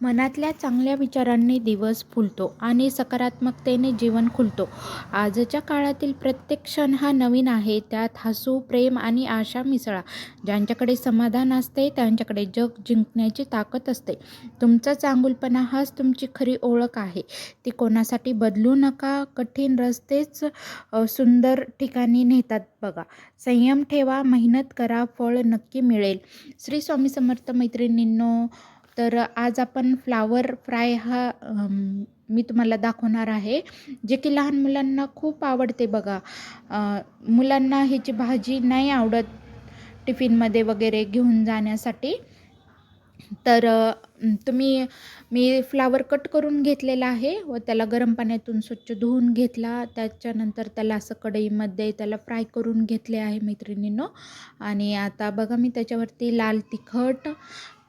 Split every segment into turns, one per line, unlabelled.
मनातल्या चांगल्या विचारांनी दिवस फुलतो आणि सकारात्मकतेने जीवन खुलतो. आजच्या काळातील प्रत्येक क्षण हा नवीन आहे. त्यात हसू प्रेम आणि आशा मिसळा. ज्यांच्याकडे समाधान असते त्यांच्याकडे जग जिंकण्याची ताकद असते. तुमचा चांगुलपणा हाच तुमची खरी ओळख आहे. ती कोणासाठी बदलू नका. कठीण रस्तेच सुंदर ठिकाणी नेतात बघा. संयम ठेवा मेहनत करा फळ नक्की मिळेल. श्री स्वामी समर्थ मैत्रिणींनो तर आज आपण फ्लावर फ्राय हा मी तुम्हाला दाखवणार आहे जे की लहान मुलांना खूप आवडते बघा. मुलांना ह्याची भाजी नाही आवडत टिफिनमध्ये वगैरे घेऊन जाण्यासाठी. तर तुम्ही मी फ्लावर कट करून घेतलेला आहे व त्याला गरम पाण्यातून स्वच्छ धुवून घेतला. त्याच्यानंतर त्याला असं कढईमध्ये त्याला फ्राय करून घेतले आहे मैत्रिणींनो. आणि आता बघा मी त्याच्यावरती लाल तिखट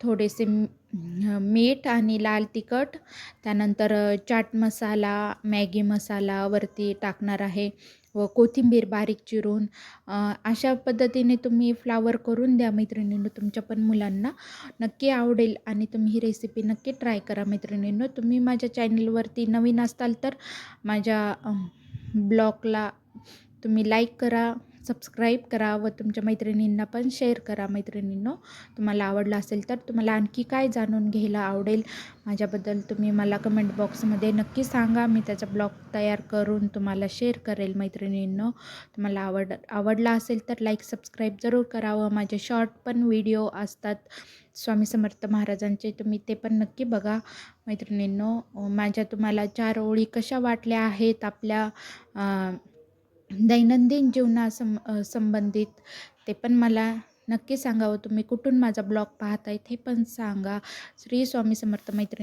थोडेसे मीठ आणि लाल तिखट. त्यानंतर चाट मसाला मॅगी मसाला वरती टाकणार आहे व कोथिंबीर बारीक चिरून अशा पद्धतीने तुम्ही फ्लावर करून द्या मैत्रिणींनो तुमच्या पण मुलांना. नक्की आवडेल आणि तुम्ही ही रेसिपी नक्की ट्राय करा मैत्रिणींनो. तुम्ही माझ्या चॅनलवरती नवीन असताल तर माझ्या ब्लॉगला तुम्ही लाईक करा. सबस्क्राईब करा व तुमच्या मैत्रिणींना पण शेअर करा मैत्रिणींनो. तुम्हाला आवडलं असेल तर तुम्हाला आणखी काय जाणून घ्यायला आवडेल माझ्याबद्दल तुम्ही मला कमेंट बॉक्समध्ये नक्की सांगा. मी त्याचा ब्लॉग तयार करून तुम्हाला शेअर करेल मैत्रिणींनो. तुम्हाला आवड आवडला असेल तर लाईक सबस्क्राईब जरूर करावं माझे शॉर्ट पण व्हिडिओ असतात. स्वामी समर्थ महाराजांचे तुम्ही ते पण नक्की बघा. मैत्रिणींनो माझ्या तुम्हाला चार ओळी कशा वाटल्या आहेत? आपल्या दैनंदिन जीवनासं सं संबंधित ते पण मला नक्की सांगावं. तुम्ही कुठून माझा ब्लॉग पाहत आहे हे पण सांगा. श्री स्वामी समर्थ मैत्रिणी.